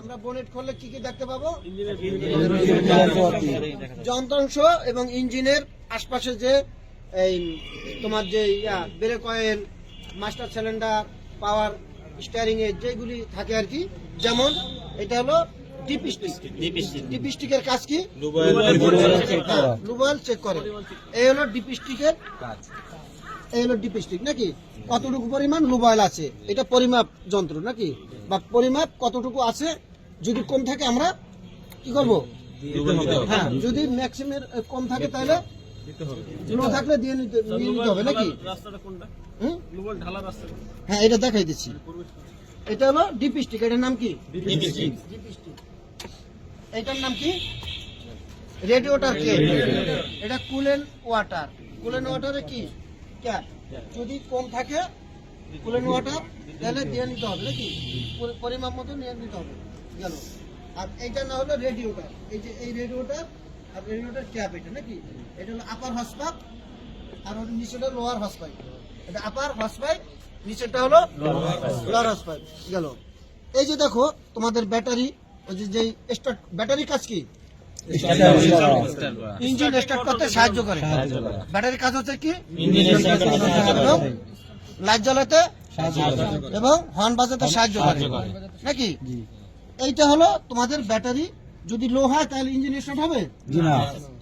আমরা বোনেট খুললে কি কি দেখতে পাবো? যন্ত্রাংশ এবং ইঞ্জিনের আশপাশে যে এই তোমার যে ইয়া brake oil master cylinder power steering এর যেগুলি থাকে আর কি যেমন এটা হলো ডিপিস্টিক ডিপিস্টিকের কাজ কি? লুবয়েল চেক করে। এই হলো ডিপিস্টিকের এই হলো ডিপিস্টিক নাকি? কতটুকু পরিমাণ লুবয়েল আছে? এটা পরিমাপ যন্ত্র নাকি? বা পরিমাপ কতটুকু আছে? যদি কম থাকে আমরা কি করব? হ্যাঁ যদি ম্যাক্সিমের কম থাকে তাহলে লো থাকলে দিয়ে নিতে নিয়ে নিতে হবে নাকি? হ্যাঁ এটা দেখাই দিচ্ছি। এটা হলো ডিপিস্টিক এটার নাম কি? এটার নাম কি? রেডিওটার কে এটা কুলেন ওয়াটার কুলেন ওয়াটারে কি? ক্যাপ যদি কম থাকে কুলেন ওয়াটার তাহলে দিয়ে নিতে হবে নাকি? পরিমাপ মতো নিয়ে নিতে হবে। গেল। আর এইটা না হলো রেডিওটার এই যে এই রেডিওটার আর রেডিওটার ক্যাপ এটা নাকি? এটা হলো আপার হর্স পাইপ আর ওর নিচেটা লোয়ার হর্স পাইপ এটা আপার হর্স পাইপ নিচেটা হলো লোয়ার হর্স পাইপ গেল। এই যে দেখো তোমাদের ব্যাটারি ওই যে যেই স্টার্ট ব্যাটারি কাজ কি? ইঞ্জিন স্টার্ট করতে সাহায্য করে। ব্যাটারির কাজ হচ্ছে কি? লাইট জ্বালাতে এবং হর্ন বাজাতে সাহায্য করে। নাকি? এইটা হলো তোমাদের ব্যাটারি। যদি লো হয় তাহলে ইঞ্জিন স্টার্ট হবে?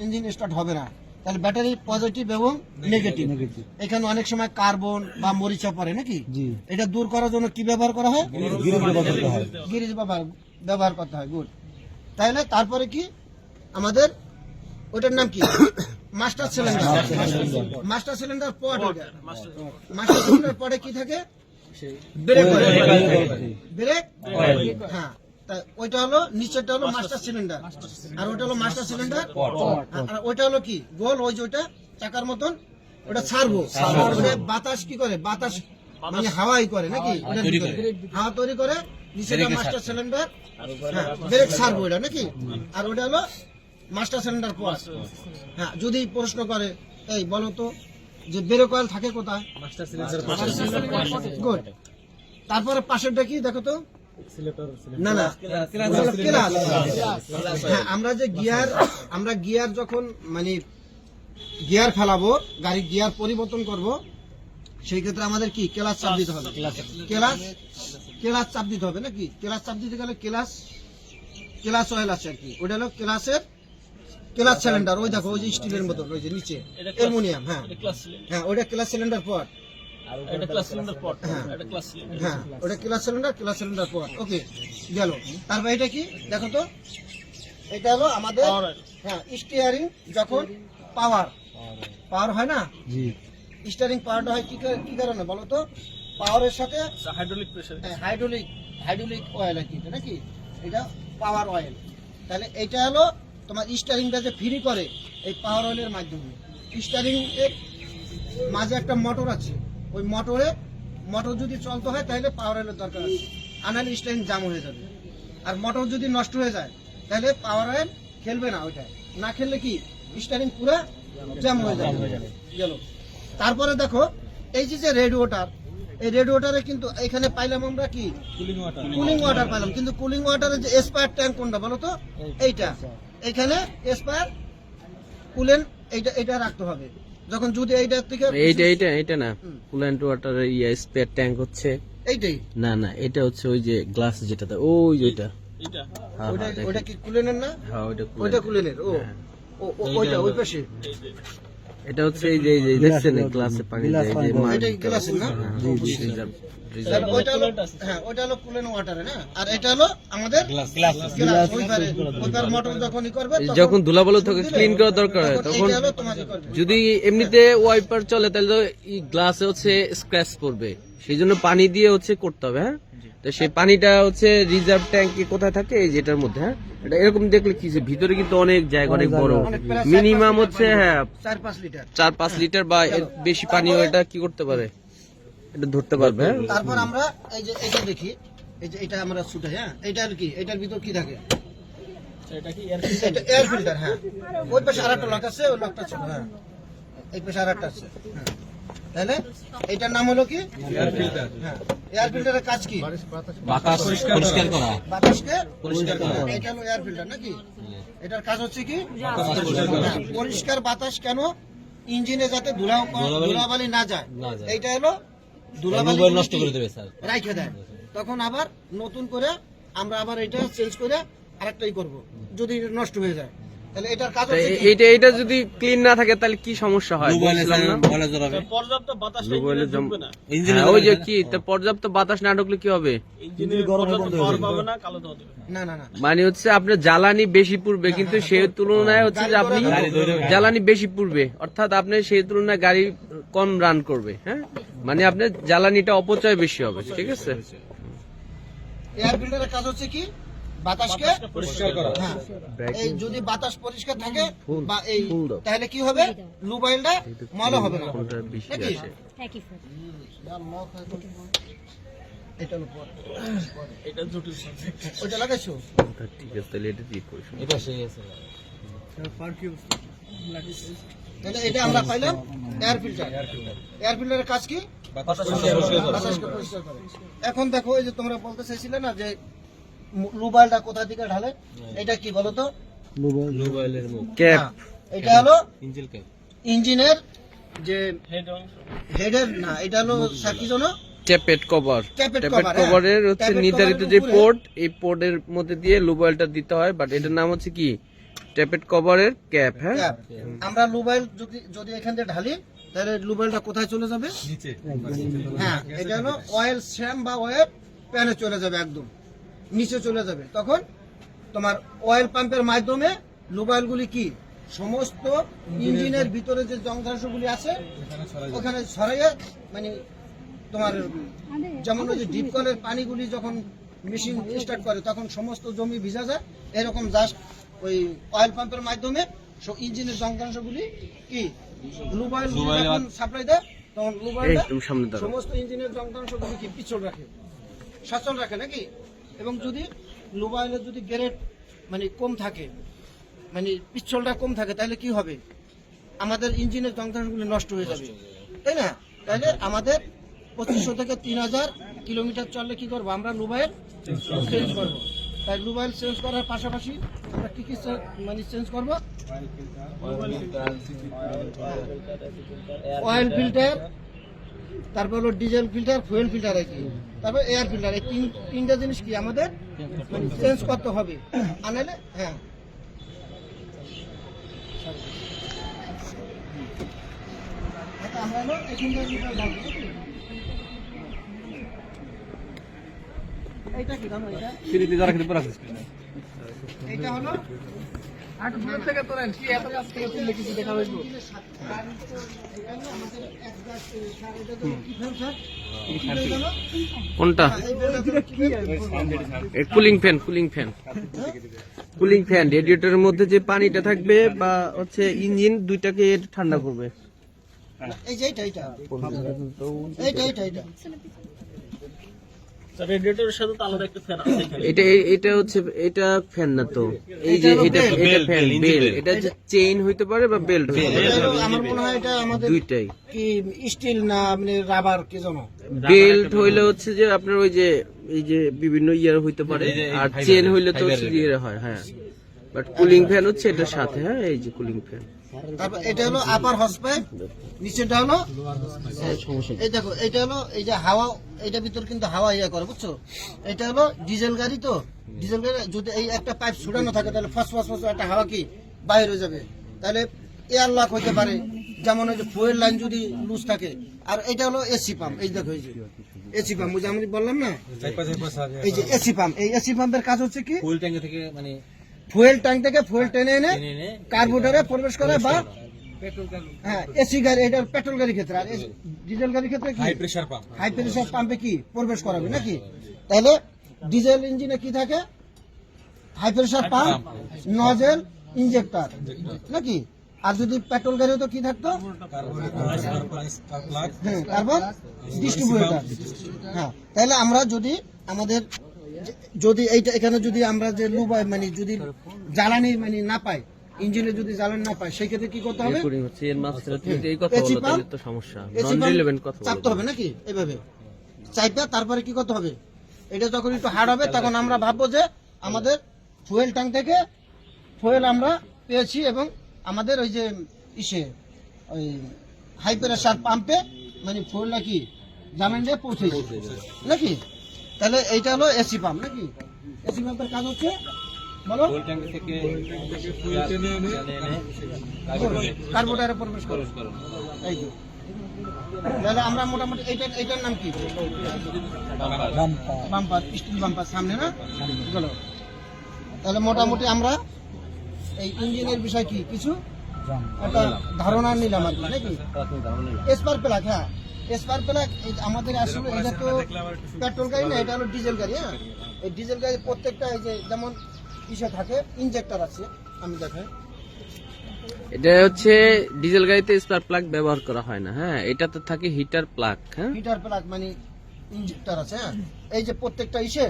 ইঞ্জিন স্টার্ট হবে না। তাহলে ব্যাটারি পজিটিভ এবং নেগেটিভ এখানে অনেক সময় কার্বন বা মরিচা পড়ে নাকি? এটা দূর করার জন্য কি ব্যবহার করা হয়? গিরিজ ব্যবহার ব্যবহার করতে হয় গুড। তাহলে তারপরে কি? আমাদের ওটার নাম কি? Master cylinder. Master cylinder. Pot master cylinder পটে কি থাকে? ব্রেক। ব্রেক? হ্যাঁ। ওইটা হলো নিচেরটা হলো মাস্টার সিলিন্ডার আর ওইটা হলো মাস্টার সিলিন্ডার আর ওইটা হলো কি? গোল ওই যে ওইটা চাকার মতন ওটা ছাড়বো। বাতাস কি করে? বাতাস মানে হাওয়াই করে নাকি? হাওয়া তৈরি করে নিচেটা মাস্টার সিলিন্ডার ব্রেক ছাড়বো এটা নাকি? আর ওটা হলো মাস্টার সিলিন্ডার পর হ্যাঁ যদি প্রশ্ন করে এই বলো তো যে ব্রেক অয়েল থাকে কোথায়? গুড তারপরে পাশেরটা কি দেখো তো? না না আমরা যে গিয়ার আমরা গিয়ার যখন মানে গিয়ার ফেলাবো গাড়ির গিয়ার পরিবর্তন করব সেই ক্ষেত্রে আমাদের কি? ক্লাস চাপ দিতে হবে। ক্লাস ক্লাস চাপ দিতে হবে নাকি? ক্লাস চাপ দিতে গেলে ক্লাস ক্লাস অয়েল আছে আর কি। ওটা হলো ক্লাসের ক্লাস সিলিন্ডার ওই দেখো ওই যে স্টিলের মতো ওই যে নিচে। অ্যালুমিনিয়াম হ্যাঁ। হ্যাঁ ওইটা ক্লাস সিলিন্ডার পট হ্যাঁ ওটা class cylinder class cylinder pot okay গেল। তারপর এটা কি? দেখো তো। এটা হলো আমাদের হ্যাঁ স্টিয়ারিং যখন পাওয়ার পাওয়ার হয় না? স্টিয়ারিং পাওয়ারটা হয় কি কা- কি কারণে বলো তো? পাওয়ারের সাথে হাইড্রোলিক প্রেসার হ্যাঁ, হাইড্রোলিক হাইড্রোলিক অয়েল আর কি এটা নাকি? এটা পাওয়ার অয়েল তাহলে এটা হলো তোমার স্টারিংটা যে ফ্রি করে এই পাওয়ার অয়েলের মাধ্যমে। স্টারিং এর মাঝে একটা মোটর আছে। ওই মোটরে মোটর যদি চলতে হয় তাহলে পাওয়ার অয়েলের দরকার আছে। আনালে স্টারিং জাম হয়ে যাবে। আর মোটর যদি নষ্ট হয়ে যায় তাহলে পাওয়ার অয়েল খেলবে না ওইটা না খেললে কি? স্টারিং পুরো জ্যাম হয়ে যাবে। গেল। তারপরে দেখো এই যে যে রেড ওয়াটার এই রেড ওয়াটারে কিন্তু এখানে পাইলাম আমরা কি? কুলিং ওয়াটার পাইলাম। কিন্তু কুলিং ওয়াটারের যে এসপায়ার ট্যাঙ্ক কোনটা বলো তো? এইটা। এখানে এসপায়ার কুলেন এইটা এটা রাখতে হবে। যখন যদি এইটা থেকে এইটা এইটা এইটা না। কুলেন্ট ওয়াটার ইয়া স্পেয়ার ট্যাঙ্ক হচ্ছে। এইটাই? না না এটা হচ্ছে ওই যে গ্লাস যেটাতে ওই যে ওইটা এটা ওটা। কি কুলেনের না? হ্যাঁ ওটা ওইটা কুলেন্ট কুলেনের হ্যাঁ। ও ও- ওইটা ওই পাশে? এটা হচ্ছে এই যে এই যে দেখছেন গ্লাসে পানি যায় এই যে মাছ এটা গ্লাসের না? হ্যাঁ। রিজার্ভ তাহলে ওইটা হলো হ্যাঁ ওইটা হলো কুলেন ওয়াটার না? আর এটা হলো আমাদের গ্লাস মোটর যখনই করবে তখন যখন ধুলাবালু থেকে ক্লিন করা দরকার হয় তখন যদি এমনিতে ওয়াইপার চলে তাহলে তো গ্লাসে হচ্ছে স্ক্র্যাচ পড়বে। সেই জন্য পানি দিয়ে হচ্ছে করতে হবে হ্যাঁ? তো সেই পানিটা হচ্ছে রিজার্ভ ট্যাঙ্কি কোথায় থাকে? এই যেটার মধ্যে হ্যাঁ? এটা এরকম দেখলে কি যে ভিতরে কিন্তু অনেক জায়গা অনেক বড়। মিনিমাম হচ্ছে হ্যাঁ চার পাঁচ লিটার। চার পাঁচ লিটার বা বেশি পানিও এটা কি করতে পারে? এটা ধরতে পারবে হ্যাঁ? তারপর আমরা এই যে এটা দেখি। এই যে এটা আমরা ছুটে হ্যাঁ? এটার কি? এটার ভিতর কি থাকে? এটা কি এটা এয়ার ফিল্টার হ্যাঁ। ওই পাশে আরেকটা লক আছে ওই লকটা ছোট হ্যাঁ। এই পাশে আরেকটা আছে হ্যাঁ। তাহলে এটার নাম হলো কি? হ্যাঁ। এয়ার ফিল্টারের কাজ কি? বাতাস পরিষ্কার করা। বাতাসকে? পরিষ্কার করা। এটা হলো এয়ার ফিল্টার নাকি? এটার কাজ হচ্ছে কি? বাতাস পরিষ্কার করা। হ্যাঁ, পরিষ্কার বাতাস কেন ইঞ্জিনে যাতে ধুলা ধুলাবালি- না যায়? এইটা হলো ধুলাবালি নষ্ট করে দেবে স্যার। রাইখে দেয়। তখন আবার নতুন করে আমরা আবার এটা চেঞ্জ করে আরেকটাই করব যদি এটা নষ্ট হয়ে যায়। তাহলে এটার কাজ তা হচ্ছে এ- কি? এইটা এটা যদি ক্লিন না থাকে তাহলে কি সমস্যা হয়? পর্যাপ্ত বাতাস না। ওই যে কি পর্যাপ্ত বাতাস না ঢুকলে কি হবে? ইঞ্জিনে পর্যাপ্ত পাওয়ার পাবে না কালো ধোয়া দেবে। না না না। মানে হচ্ছে আপনার জ্বালানি বেশি পূর্বে কিন্তু সে তুলনায় হচ্ছে যে আপনি। জ্বালানি বেশি পূর্বে অর্থাৎ আপনি সেই তুলনায় গাড়ি কম রান করবে হ্যাঁ? মানে আপনার জ্বালানিটা অপচয় বেশি হবে ঠিক আছে? এয়ার ফিল্টারের কাজ হচ্ছে কি? বাতাসকে পরিষ্কার করা হ্যাঁ। এই যদি বাতাস পরিষ্কার থাকে বা এই তাহলে কি হবে? মোবাইলটা ময়লা হবে না। নাকি? এটা হলো পর। এটা জটিল subject। ওইটা লাগাইছো? ঠিক আছে তাহলে এটা দিয়ে করি। এটা সেই আছে। তাহলে এটা আমরা পাইলাম এয়ার ফিল্টার এয়ার ফিল্টারের কাজ কি? বাতাসকে পরিষ্কার করে। এখন দেখো এই যে তোমরা বলতে চাইছিলে না যে মোবাইলটা কোথা থেকে ঢালে? এটা কি বলো তো মুখ। ক্যাপ। হ্যাঁ, এটা হলো ক্যাপ। ইঞ্জিনের যে হেডের না এটা হলো সা- কি tappet cover. Tappet tappet cover, হ্যাঁ। কভারের হচ্ছে নির্ধারিত যে পোর্ট এই পোর্টের মধ্যে দিয়ে লুবাইলটা দিতে হয় বাট এটার নাম হচ্ছে কি? ট্যাপেট কভারের ক্যাপ হ্যাঁ? আমরা মোবাইল যদি যদি এখান থেকে ঢালি তাহলে মোবাইলটা কোথায় চলে যাবে? নিচে। হ্যাঁ এটা হলো অয়েল শ্যাম বা অয়েল প্যানে চলে যাবে একদম। নিচে চলে যাবে। তখন তোমার অয়েল পাম্পের মাধ্যমে মোবাইলগুলি কি? সমস্ত ইঞ্জিনের ভিতরে যে যন্ত্রাংশগুলি আছে ওখানে ছড়াইয়ে মানে তোমার যেমন ওই যে ডিপ কলের পানিগুলি যখন মেশিন স্টার্ট করে তখন সমস্ত জমি ভিজা যায়। এরকম জাস্ট ওই অয়েল পাম্পের মাধ্যমে সব ইঞ্জিনের যন্ত্রাংশগুলি কি? লুবাইল যখন সাপ্লাই দেয় তখন তুমি সমস্ত ইঞ্জিনের যন্ত্রাংশগুলি কি? পিছল রাখে। সচল রাখে নাকি? এবং যদি মোবাইলের যদি গ্রেড মানে কম থাকে মানে পিছলটা কম থাকে তাহলে কি হবে? আমাদের ইঞ্জিনের যন্ত্রাংশগুলি নষ্ট হয়ে যাবে। তাই না? তাহলে আমাদের পঁচিশশো থেকে তিন হাজার কিলোমিটার চললে কি করব? আমরা মোবাইল চেঞ্জ করব। তাই মোবাইল চেঞ্জ করার পাশাপাশি আমরা কী কী মানে চেঞ্জ করব? অয়েল ফিল্টার তারপর হলো ডিজেল ফিল্টার ফুয়েল ফিল্টার আর কি। তারপর এয়ার ফিল্টার এই তিন তিনটা জিনিস কি আমাদের চেঞ্জ করতে হবে। আনালে হ্যাঁ। হলো? কি কোনটা? Cooling fan cooling fan cooling fan রেডিয়েটরের মধ্যে যে পানিটা থাকবে বা হচ্ছে ইঞ্জিন দুইটাকে ঠান্ডা করবে। এই যে এইটা সাথে তো আলাদা একটা fan আছে এটা এটা হচ্ছে এটা ফ্যান না তো। এই যে এটা এটা ফ্যান বেল এটা যে চেইন হইতে পারে বা বেল্ট হইতে পারে। আমার মনে হয় এটা আমাদের দুইটাই। কি স্টিল না মানে রাবার কি জানো বেল্ট হইলে হচ্ছে যে আপনার ওই যে এই যে বিভিন্ন ইয়ার হইতে পারে। আর চেন হইলে তো ইয়ে হয় হ্যাঁ। বাট কুলিং ফ্যান হচ্ছে এটার সাথে হ্যাঁ এই যে কুলিং ফ্যান তারপর এটা হলো আপার হর্স পাইপ নিচেটা হলো এই দেখো এটা হলো এই যে হাওয়া এটা ভিতর কিন্তু হাওয়া ইয়ে করে বুঝছ? এটা হলো ডিজেল গাড়ি তো। ডিজেল গাড়ি যদি এই একটা পাইপ ছুটানো থাকে তাহলে ফস ফস ফস একটা হাওয়া কি বাইরে হয়ে যাবে। তাহলে এয়ার লক হতে পারে। যেমন ওই যে ফুয়েল লাইন যদি লুজ থাকে। আর এটা হলো এসি পাম্প এই দেখো এই যে এসি পাম্প আমি বললাম না? এই যে এসি পাম্প এই এসি পাম্পের কাজ হচ্ছে কি? ট্যাঙ্কি থেকে মানে ফুয়েল ট্যাঙ্ক থেকে ফুয়েল টেনে এনে কার্বোরেটরে প্রবেশ করে বা হ্যাঁ এসি গাড়ি এটা পেট্রোল গাড়ির ক্ষেত্রে। আর এস- ডিজেল গাড়ির ক্ষেত্রে কি? প্রেসার পাম্প হাই প্রেসার পাম্পে কি প্রবেশ করাবে নাকি? তাহলে ডিজেল ইঞ্জিনে কি থাকে? High pressure pump nozzle injector নাকি? আর যদি পেট্রোল গাড়ি তো কি থাকতো? হ্যাঁ কার্বন ডিস্ট্রিবিউটার হ্যাঁ তাহলে আমরা যদি আমাদের যদি এইটা এখানে যদি আমরা যে লুবাই মানে যদি জ্বালানি মানে না পাই ইঞ্জিনে যদি জ্বালানি না পায় সেই ক্ষেত্রে কি করতে হবে? হচ্ছে এর মাঝখানে এই কথা তাহলে তো সমস্যা। নন রিলেভেন্ট কথা চাপতে হবে নাকি? এইভাবে। চাইপে তারপরে কি করতে হবে? এটা যখন একটু হার্ড হবে তখন আমরা ভাববো যে আমাদের ফুয়েল ট্যাঙ্ক থেকে ফুয়েল আমরা পেয়েছি এবং আমাদের ওই যে ইসে ওই হাই প্রেশার পাম্পে মানে ফুয়েলটা কি জামেন দিয়ে পৌঁছে নাকি? তাহলে এইটা হলো এসি পাম্প নাকি? এসি পাম্পের কাজ হচ্ছে বলো। ফুল ট্যাঙ্ক থেকে ফুল টেনে এনে কার্বোটারে প্রবেশ করে। এই যে। তাহলে আমরা মোটামুটি এইটার এইটার নাম কি? বাম্পার স্টিল বাম্পার সামনে না? গেল তাহলে মোটামুটি আমরা এই ইঞ্জিনের বিষয় কি? কিছু? একটা ধারণা নিলাম আর কি নাকি? এসপার প্লাক হ্যাঁ। এসপার প্লাক আমাদের আসলে এটা তো পেট্রোল গাড়ি না এটা হলো ডিজেল গাড়ি হ্যাঁ? এই ডিজেল গাড়ি প্রত্যেকটা এই যে যেমন ইসে থাকে ইনজেক্টর আছে আমি দেখাই। এটা হচ্ছে ডিজেল গাড়িতে স্পার্ক প্লাগ ব্যবহার করা হয় না হ্যাঁ? এটাতে থাকে হিটার প্লাগ হ্যাঁ? হিটার প্লাগ মানে ইনজেক্টর আছে হ্যাঁ? এই যে প্রত্যেকটা ইসে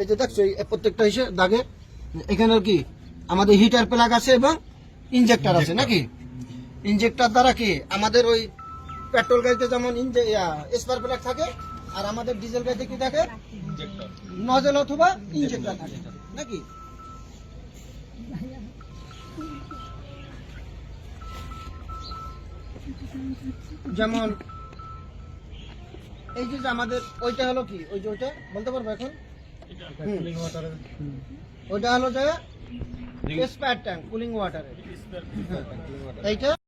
এই যে দেখছ এই প্রত্যেকটা ইসে দাগে এখানে কি? আমাদের হিটার প্লাগ আছে এবং ইনজেক্টর আছে নাকি? ইনজেক্টর দ্বারা কি? আমাদের ওই পেট্রোল গাড়িতে যেমন স্পার প্লাগ থাকে আর আমাদের ডিজেল গাড়িতে কি থাকে? নজল অথবা ইনজেক্টর থাকে নাকি? যেমন এই যে যে আমাদের ওইটা হলো কি? ওই যে ওইটা বলতে পারব এখন? ওইটা হলো যে স্পায়ার ট্যাঙ্ক কুলিং ওয়াটারের এইটা